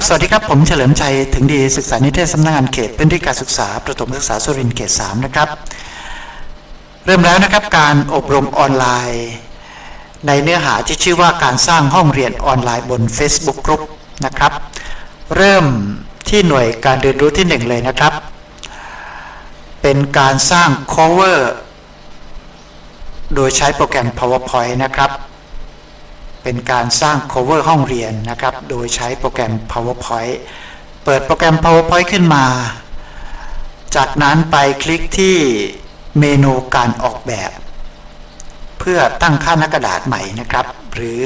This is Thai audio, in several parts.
ครับ สวัสดีครับ ผมเฉลิมชัย ถึงดีศึกษานิเทศสำนักงานเขตพื้นที่การศึกษา ประถมศึกษาสุรินทร์เขต 3 นะครับ เริ่มแล้วนะครับ การอบรมออนไลน์ ในเนื้อหาที่ชื่อว่าการสร้างห้องเรียนออนไลน์บน Facebook Group นะครับ เริ่มที่หน่วยการเรียนรู้ที่ 1 เลยนะครับ เป็นการสร้าง cover โดยใช้โปรแกรม PowerPoint นะครับ เป็นการสร้าง cover ห้องเรียนนะครับ โดยใช้โปรแกรม PowerPoint เปิดโปรแกรม PowerPoint ขึ้นมา จากนั้นไปคลิกที่เมนูการออกแบบ เพื่อตั้งค่าหน้ากระดาษใหม่นะครับ หรือ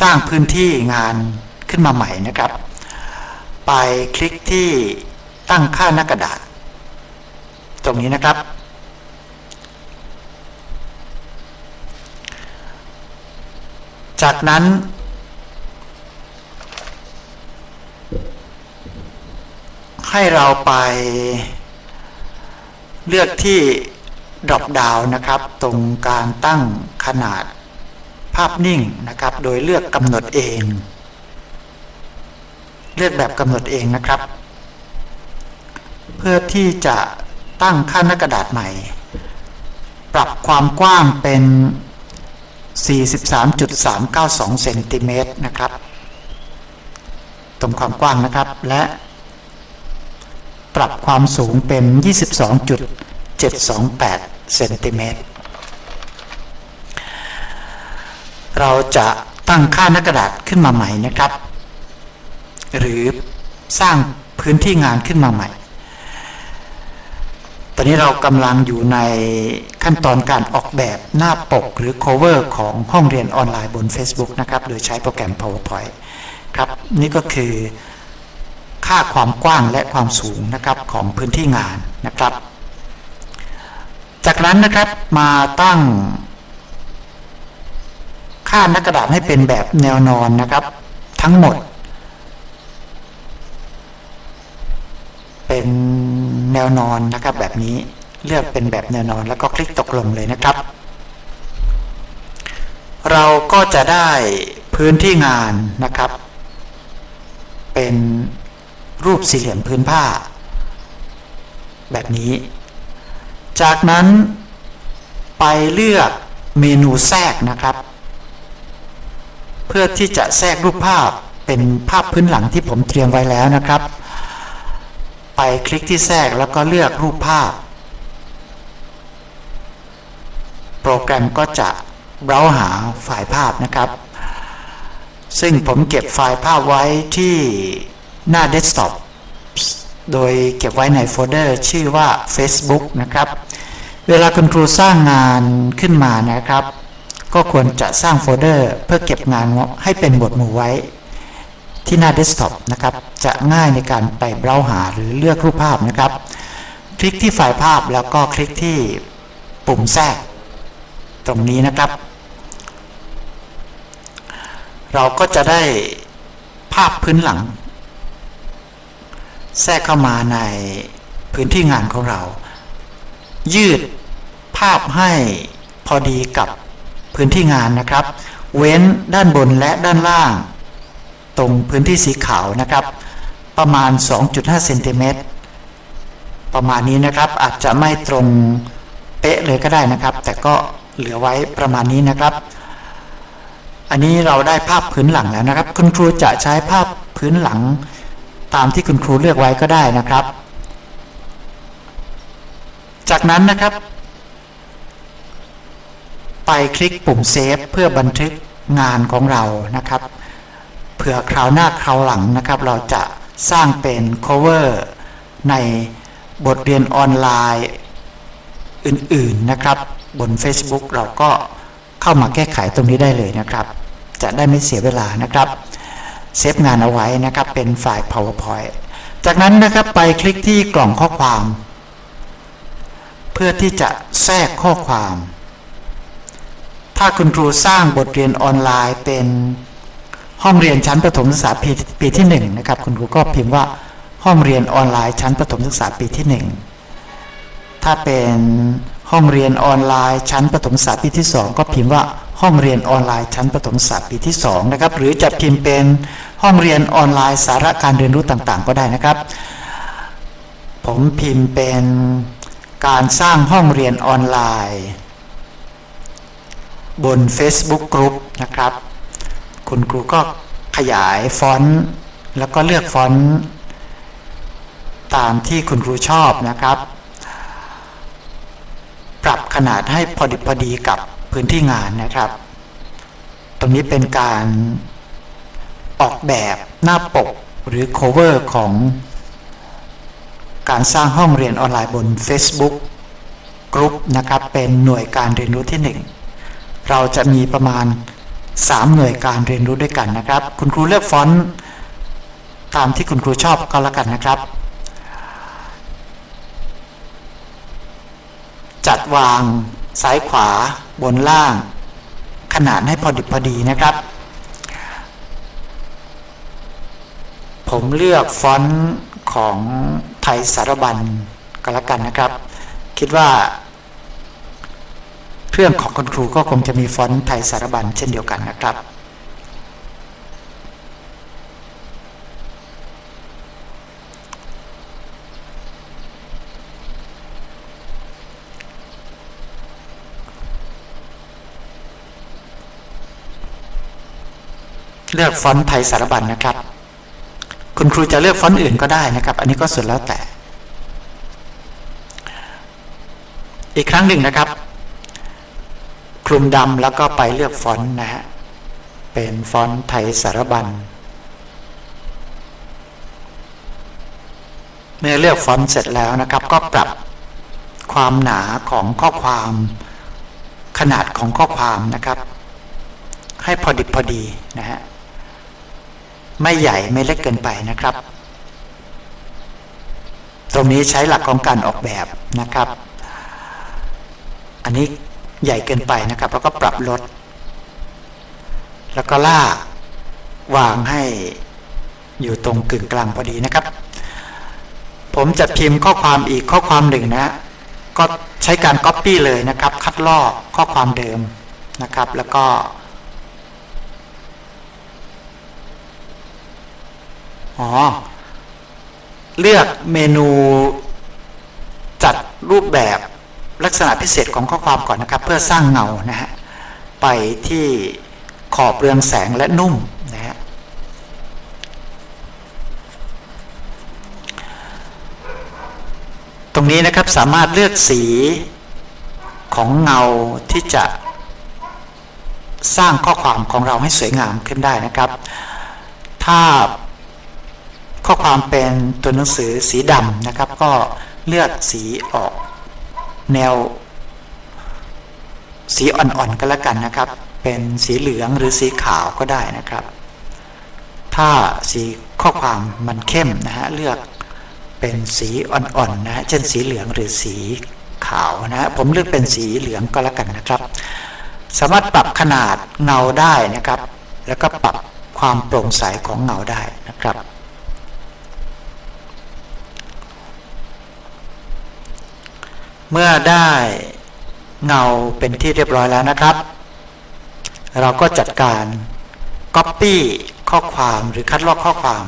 สร้างพื้นที่งานขึ้นมาใหม่นะครับ ไปคลิกที่ตั้งค่าหน้ากระดาษ ตรงนี้นะครับ จากนั้นให้เราไปเลือกที่ drop down นะครับ ตรงการตั้งขนาดภาพนิ่งนะครับ โดยเลือกกำหนดเอง เลือกแบบกำหนดเองนะครับ เพื่อที่จะตั้งค่าหน้ากระดาษใหม่ ปรับความกว้างเป็น 43.392เซนติเมตรนะครับ ตรงความกว้างนะครับ และปรับความสูงเป็น 22.728เซนติเมตร เราจะตั้งค่าหน้ากระดาษขึ้นมาใหม่นะครับ หรือสร้างพื้นที่งานขึ้นมาใหม่ ตอนนี้เรากำลังอยู่ใน ขั้นตอนการออกแบบหน้าปกหรือ cover ของห้องเรียนออนไลน์บน Facebook นะครับ โดยใช้โปรแกรม PowerPoint ครับ นี่ก็คือค่าความกว้างและความสูงนะครับของพื้นที่งานนะครับ จากนั้นนะครับมาตั้ง ค่าหน้ากระดาษให้เป็นแบบแนวนอนนะครับ ทั้งหมด เป็นแนวนอนนะครับแบบนี้ เลือกเป็นแบบแนวนอนแล้วก็คลิกตกลงเลยนะครับ เราก็จะได้พื้นที่งานนะครับ เป็นรูปสี่เหลี่ยมพื้นผ้า แบบนี้ จากนั้นไปเลือกเมนูแทรกนะครับ เพื่อที่จะแทรกรูปภาพเป็นภาพพื้นหลังที่ผมเตรียมไว้แล้วนะครับ ไปคลิกที่แทรกแล้วก็เลือกรูปภาพ โปรแกรมก็จะเบราว์หาไฟล์ภาพนะครับ ซึ่งผมเก็บไฟล์ภาพไว้ที่หน้าเดสก์ท็อปโดยเก็บไว้ในโฟลเดอร์ชื่อว่า Facebook นะครับ เวลาคุณครูสร้างงานขึ้นมานะครับ ก็ควรจะสร้างโฟลเดอร์เพื่อเก็บงานให้เป็นหมวดหมู่ไว้ ที่หน้าเดสก์ท็อปนะครับ จะง่ายในการไปเบราว์หาหรือเลือกรูปภาพนะครับ คลิกที่ไฟล์ภาพแล้วก็คลิกที่ปุ่มแทรก ตรงนี้นะครับ เราก็จะได้ภาพพื้นหลัง แทรกเข้ามาในพื้นที่งานของเรา ยืดภาพให้พอดีกับพื้นที่งานนะครับ เว้นด้านบนและด้านล่าง ตรงพื้นที่สีขาวนะครับ ประมาณ 2.5เซนติเมตรประมาณนี้นะครับอาจจะไม่ตรงเป๊ะเลยก็ได้นะครับ แต่ก็ เหลือไว้ประมาณนี้นะครับ อันนี้เราได้ภาพพื้นหลังแล้วนะครับ คุณครูจะใช้ภาพพื้นหลังตามที่คุณครูเลือกไว้ก็ได้นะครับ จากนั้นนะครับ ไปคลิกปุ่มเซฟเพื่อบันทึกงานของเรานะครับ เผื่อคราวหน้าคราวหลังนะครับ เราจะสร้างเป็น cover ในบทเรียนออนไลน์อื่น ๆ นะครับ บน Facebook เราก็เข้ามาแก้ไขตรงนี้ได้เลยนะครับ จะได้ไม่เสียเวลานะครับ เซฟงานเอาไว้นะครับเป็นไฟล์ PowerPoint จากนั้นนะครับไปคลิกที่กล่องข้อความ เพื่อที่จะแทรกข้อความ ถ้าคุณครูสร้างบทเรียนออนไลน์เป็นห้องเรียนชั้นประถมศึกษาปีปีที่1นะครับคุณครูก็พิมพ์ว่าห้องเรียนออนไลน์ชั้นประถมศึกษาปีที่ 1 ถ้าเป็น ห้องเรียนออนไลน์ชั้นประถมศึกษาปีที่ 2 ก็พิมพ์ว่าห้องเรียนออนไลน์ชั้นประถมศึกษาปีที่2นะครับหรือจะพิมพ์เป็นห้องเรียนออนไลน์สาระการเรียนรู้ต่างๆ ก็ได้นะครับ ผมพิมพ์เป็นการสร้างห้องเรียนออนไลน์ บน Facebook Group นะครับ คุณครูก็ขยายฟอนต์แล้วก็เลือกฟอนต์ตามที่คุณครูชอบนะครับปรับ ขนาดให้พอดิบพอดีกับพื้นที่งานนะครับ ตรงนี้เป็นการออกแบบหน้าปกหรือ cover ของการสร้างห้องเรียนออนไลน์บน Facebook กรุ๊ปนะครับ เป็นหน่วยการเรียนรู้ที่ 1 เราจะมีประมาณ 3 หน่วยการเรียนรู้ด้วยกันนะครับ คุณครูเลือกฟอนต์ตามที่คุณครูชอบก็แล้วกันนะครับ จัดวางซ้ายขวาบนล่าง ขนาดให้พอดิบพอดีนะครับ ผมเลือกฟอนต์ของไทยสารบัญก็แล้วกันนะครับ คิดว่า เครื่องของคุณครูก็คงจะมีฟอนต์ไทยสารบัญเช่นเดียวกันนะครับ เลือกฟอนต์ไทยสารบัญนะครับ คุณครูจะเลือกฟอนต์อื่นก็ได้นะครับ อันนี้ก็สุดแล้วแต่ อีกครั้งหนึ่งนะครับ คลุมดำแล้วก็ไปเลือกฟอนต์นะฮะเป็นฟอนต์ไทยสารบัญเมื่อเลือกฟอนต์เสร็จแล้วนะครับ ก็ปรับความหนาของข้อความขนาดของข้อความนะครับ ให้พอดิบพอดีนะฮะ ไม่ใหญ่ไม่เล็กเกินไปนะครับ ตรงนี้ใช้หลักของการออกแบบนะครับ อันนี้ใหญ่เกินไปนะครับ แล้วก็ปรับลด แล้วก็ลากวางให้อยู่ตรงกึ่งกลางพอดีนะครับ ผมจะพิมพ์ข้อความอีกข้อความหนึ่งนะ ก็ใช้การ Copy เลยนะครับ คัดลอกข้อความเดิมนะครับ แล้วก็ อ๋อ เลือกเมนูจัดรูปแบบลักษณะพิเศษของข้อความก่อนนะครับ เพื่อสร้างเงานะฮะ ไปที่ขอบเรืองแสงและนุ่มนะฮะตรงนี้นะครับสามารถเลือกสีของเงาที่จะสร้างข้อความของเราให้สวยงามขึ้นได้นะครับ ถ้า ข้อความเป็นตัวหนังสือสีดำนะครับ ก็เลือกสีออกแนว สีอ่อนๆก็แล้วกันนะครับ เป็นสีเหลืองหรือสีขาวก็ได้นะครับ ถ้าสีข้อความมันเข้มนะฮะเลือกเป็นสีอ่อนๆนะฮะเช่นสีเหลืองหรือสีขาวนะฮะผมเลือกเป็นสีเหลืองก็แล้วกันนะครับ สามารถปรับขนาดเงาได้นะครับ แล้วก็ปรับความโปร่งใสของเงาได้นะครับ เมื่อได้เงาเป็นที่เรียบร้อยแล้วนะครับ เราก็จัดการ Copy ข้อความหรือคัดลอกข้อความ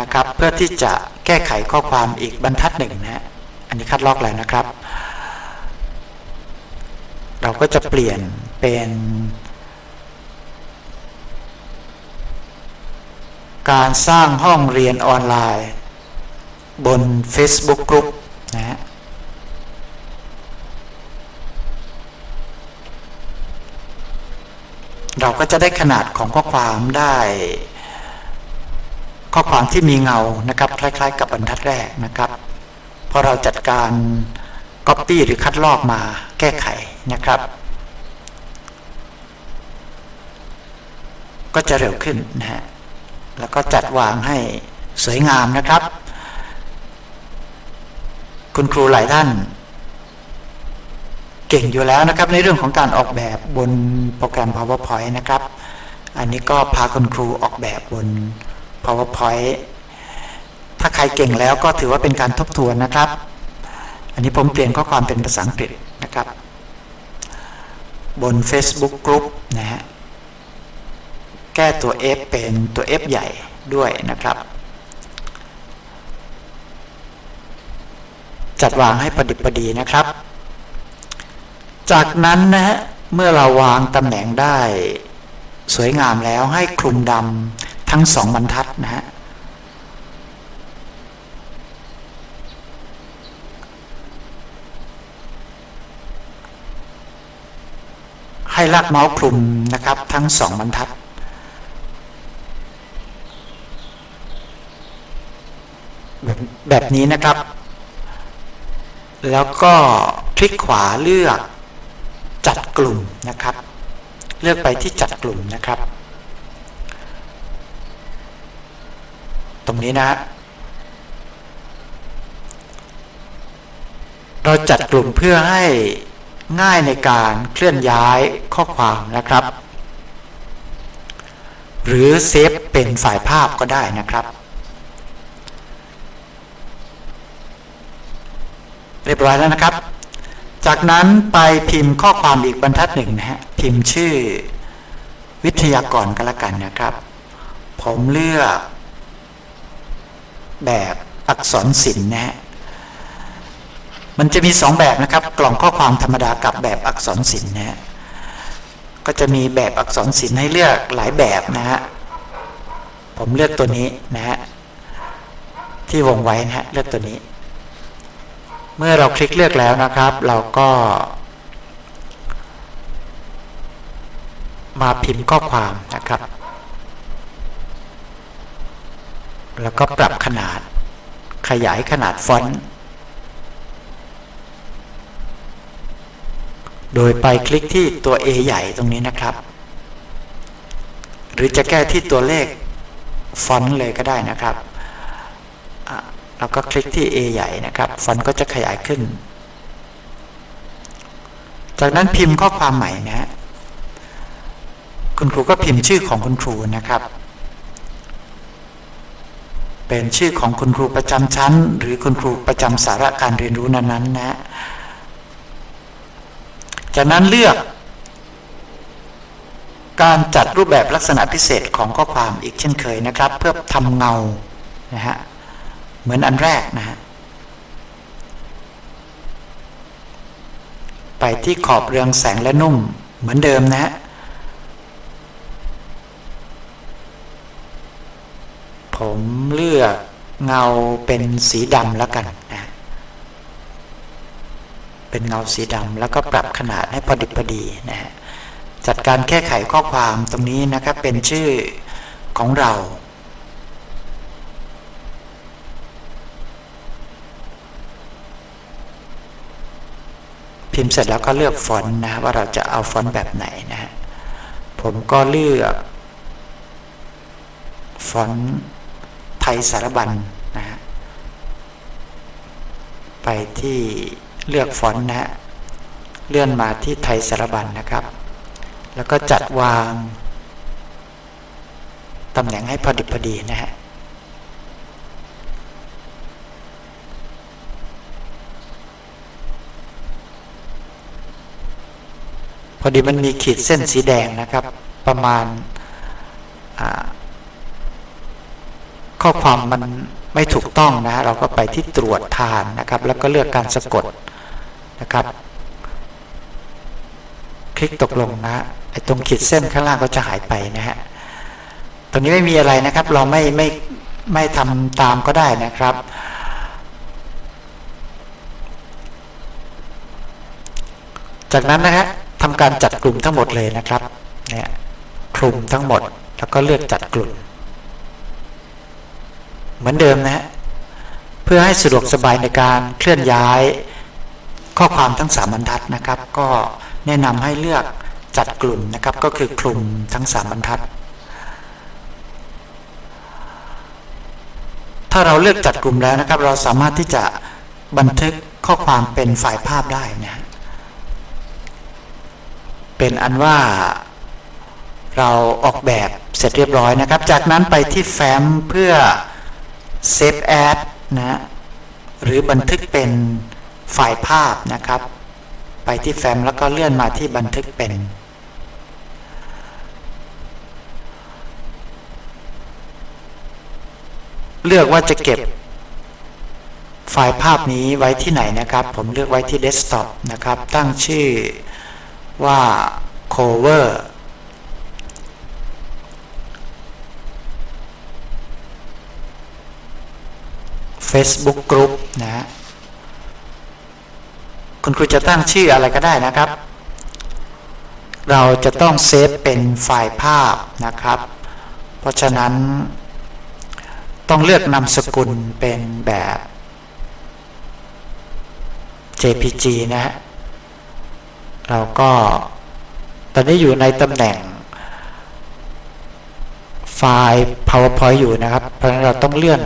นะครับ เพื่อที่จะแก้ไขข้อความอีกบรรทัดหนึ่งนะฮะอันนี้คัดลอกแล้วนะครับ เราก็จะเปลี่ยนเป็น การสร้างห้องเรียนออนไลน์ บน Facebook Group นะฮะ เราก็จะได้ขนาดของข้อความได้ ข้อความที่มีเงานะครับ คล้าย ๆ กับบรรทัดแรกนะครับพอเราจัดการ Copy หรือคัดลอกมาแก้ไขนะครับ ก็จะเร็วขึ้นนะฮะแล้วก็จัดวางให้สวยงามนะครับ คุณครูหลายท่าน ก่งอยู่แล้วนะครับ ในเรื่องของการออกแบบบนโปรแกรม PowerPoint นะครับ อันนี้ก็พาคุณครูออกแบบบน PowerPoint ถ้าใครเก่งแล้วก็ถือว่าเป็นการทบทวนนะครับ อันนี้ผมเปลี่ยนข้อความเป็นภาษาอังกฤษนะครับ บน Facebook Group นะฮะแก้ตัว F เป็นตัว F ใหญ่ด้วยนะครับ จัดวางให้ประดิบประดีนะครับ จากนั้นนะฮะเมื่อเราวางตำแหน่งได้ สวยงามแล้วให้คลุมดำทั้งสองบรรทัดนะฮะให้ลากเมาส์คลุมนะครับ ทั้งสองบรรทัด แบบแบบนี้นะครับ แล้วก็คลิกขวาเลือก จัดกลุ่มนะครับ เลือกไปที่จัดกลุ่มนะครับ ตรงนี้นะ เราจัดกลุ่มเพื่อให้ง่ายในการเคลื่อนย้ายข้อความนะครับ หรือเซฟเป็นไฟล์ภาพก็ได้นะครับ เรียบร้อยแล้วนะครับ จากนั้นไปพิมพ์ข้อความอีกบรรทัดหนึ่งนะฮะ พิมพ์ชื่อวิทยากรก็แล้วกันนะครับ ผมเลือกแบบอักษรศิลป์นะฮะ มันจะมีสองแบบนะครับ กล่องข้อความธรรมดากับแบบอักษรศิลป์นะฮะ ก็จะมีแบบอักษรศิลป์ให้เลือกหลายแบบนะฮะ ผมเลือกตัวนี้นะฮะ ที่วงไว้นะฮะ เลือกตัวนี้ เมื่อเราคลิกเลือกแล้วนะครับ เราก็ มาพิมพ์ข้อความนะครับ แล้วก็ปรับขนาดขยายขนาดฟอนต์โดยไปคลิกที่ตัว A ใหญ่ตรงนี้นะครับ หรือจะแก้ที่ตัวเลขฟอนต์เลยก็ได้นะครับ อะเราก็คลิกที่ A ใหญ่นะครับ ฟอนต์ก็จะขยายขึ้น จากนั้นพิมพ์ข้อความใหม่นะ คุณครูก็พิมพ์ชื่อของคุณครูนะครับ เป็นชื่อของคุณครูประจำชั้น หรือคุณครูประจำสาระการเรียนรู้นั้นๆนะฮะจากนั้นเลือกการจัดรูปแบบลักษณะพิเศษของข้อความอีกเช่นเคยนะครับ เพื่อทำเงานะฮะ เหมือนอันแรกนะฮะไปที่ขอบเรืองแสงและนุ่มเหมือนเดิมนะฮะผมเลือกเงาเป็นสีดำแล้วกันนะเป็นเงาสีดำแล้วก็ปรับขนาดให้พอดิบพอดีนะฮะจัดการแก้ไขข้อความตรงนี้นะครับเป็นชื่อของเรา พิมพ์เสร็จแล้วก็เลือกฟอนต์นะว่าเราจะเอาฟอนต์แบบไหนนะฮะผมก็เลือกฟอนต์ไทยสารบัญนะฮะไปที่เลือกฟอนต์นะฮะเลื่อนมาที่ไทยสารบัญนะครับ แล้วก็จัดวางตำแหน่งให้พอดิบพอดีนะฮะ อดีมันมีขีดเส้นสีแดงนะครับ ประมาณข้อความมันไม่ถูกต้องนะเราก็ไปที่ตรวจทานนะครับ แล้วก็เลือกการสะกดนะครับ คลิกตกลงนะไอ้ตรงขีดเส้นข้างล่างก็จะหายไปนะฮะตรงนี้ไม่มีอะไรนะครับ เราไม่ไม่ไม่ทำตามก็ได้นะครับจากนั้นนะฮะ ทำการจัดกลุ่มทั้งหมดเลยนะครับเนี่ยคลุมทั้งหมดแล้วก็เลือกจัดกลุ่ม เหมือนเดิมนะฮะเพื่อให้สะดวกสบายในการเคลื่อนย้ายข้อความทั้งสามบรรทัดนะครับ ก็แนะนำให้เลือกจัดกลุ่มนะครับ ก็คือคลุมทั้งสามบรรทัด ถ้าเราเลือกจัดกลุ่มแล้วนะครับ เราสามารถที่จะบันทึกข้อความเป็นไฟล์ภาพได้นะ เป็นอันว่าเราออกแบบเสร็จเรียบร้อยนะครับ จากนั้นไปที่แฟ้มเพื่อ Save As นะหรือบันทึกเป็นไฟล์ภาพนะครับ ไปที่แฟ้มแล้วก็เลื่อนมาที่บันทึกเป็น เลือกว่าจะเก็บไฟล์ภาพนี้ไว้ที่ไหนนะครับ ผมเลือกไว้ที่เดสก์ท็อปนะครับ ตั้งชื่อ ว่า cover Facebook Group นะฮะคุณครูจะตั้งชื่ออะไรก็ได้นะครับ เราจะต้องเซฟเป็นไฟล์ภาพนะครับ เพราะฉะนั้นต้องเลือกนามสกุลเป็นแบบ JPG นะฮะ เราก็ตอนนี้อยู่ในตำแหน่งไฟล์ PowerPoint อยู่นะครับ เพราะฉะนั้นเราต้องเลื่อน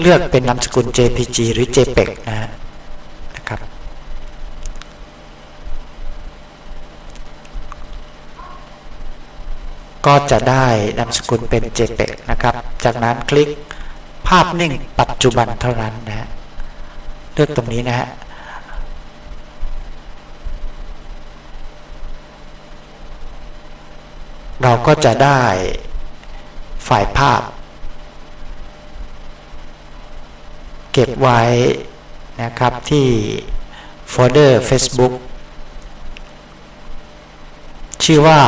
เลือกเป็นนามสกุล JPG หรือ JPEG นะฮะนะครับก็จะได้นามสกุลเป็น JPEG นะครับ จากนั้นคลิกภาพนิ่งปัจจุบันเท่านั้นนะฮะเลือกตรงนี้นะฮะ เราก็จะได้ไฟล์ภาพ เก็บไว้นะครับที่โฟลเดอร์ Facebook ชื่อว่า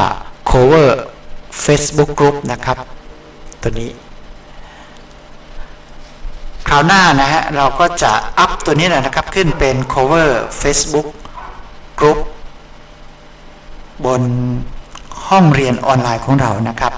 cover Facebook group นะครับ ตัวนี้ คราวหน้านะฮะ เราก็จะอัพตัวนี้นะครับ ขึ้นเป็น cover Facebook group บน ห้องเรียนออนไลน์ของเรานะครับ